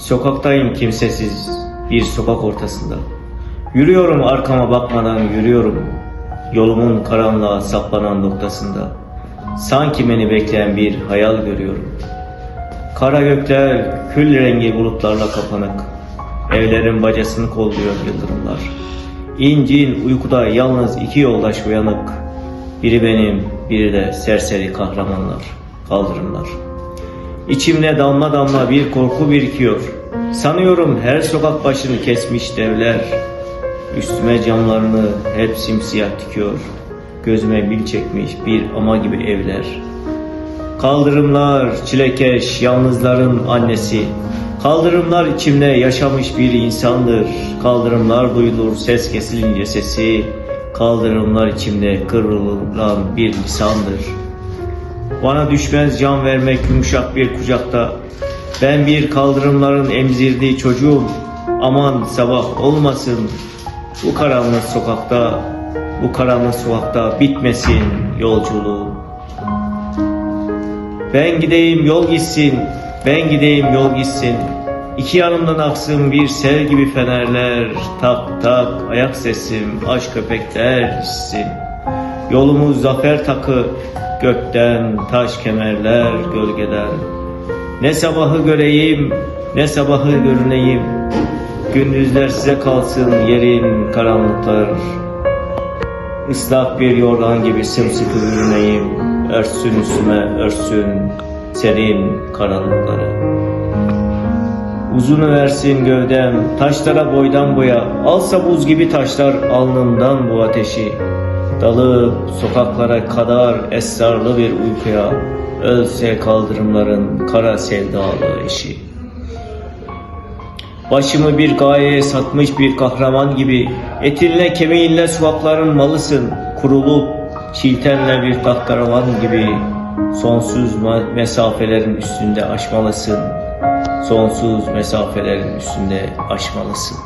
Sokaktayım kimsesiz bir sokak ortasında. Yürüyorum arkama bakmadan yürüyorum. Yolumun karanlığa saplanan noktasında. Sanki beni bekleyen bir hayal görüyorum. Kara gökler kül rengi bulutlarla kapanık. Evlerin bacasını kolluyor yıldırımlar. İncin uykuda yalnız iki yoldaş uyanık. Biri benim, biri de serseri kahramanlar, kaldırımlar. İçimde damla damla bir korku birikiyor. Sanıyorum her sokak başını kesmiş devler. Üstüme camlarını hep simsiyah dikiyor. Gözüme bil çekmiş bir ama gibi evler. Kaldırımlar çilekeş yalnızların annesi. Kaldırımlar içimde yaşamış bir insandır. Kaldırımlar duyulur ses kesilince sesi. Kaldırımlar içimde kırılan bir lisandır. Bana düşmez can vermek yumuşak bir kucakta. Ben bir kaldırımların emzirdiği çocuğum. Aman sabah olmasın. Bu karanlık sokakta, bu karanlık sokakta bitmesin yolculuğum. Ben gideyim yol gitsin, ben gideyim yol gitsin. İki yanımdan aksın bir sel gibi fenerler, tak tak ayak sesim, aç köpekler hissin. Yolumuz zafer takı, gökten taş kemerler, gölgeler. Ne sabahı göreyim, ne sabahı görüneyim. Gündüzler size kalsın yerin karanlıklar. Islak bir yorgan gibi sımsıkı bürüneyim. Örtsün üstüme örtsün serin karanlıkları. Uzunu versin gövdem, taşlara boydan boya, alsa buz gibi taşlar alnımdan bu ateşi. Dalıp sokaklara kadar esrarlı bir uykuya, ölse kaldırımların kara sevdalı eşi. Başımı bir gayeye satmış bir kahraman gibi Etinle kemiğinle sokakların malısın Kurulup çiltenle bir tatkaravan gibi Sonsuz mesafelerin üstünde aşmalısın Sonsuz mesafelerin üstünde aşmalısın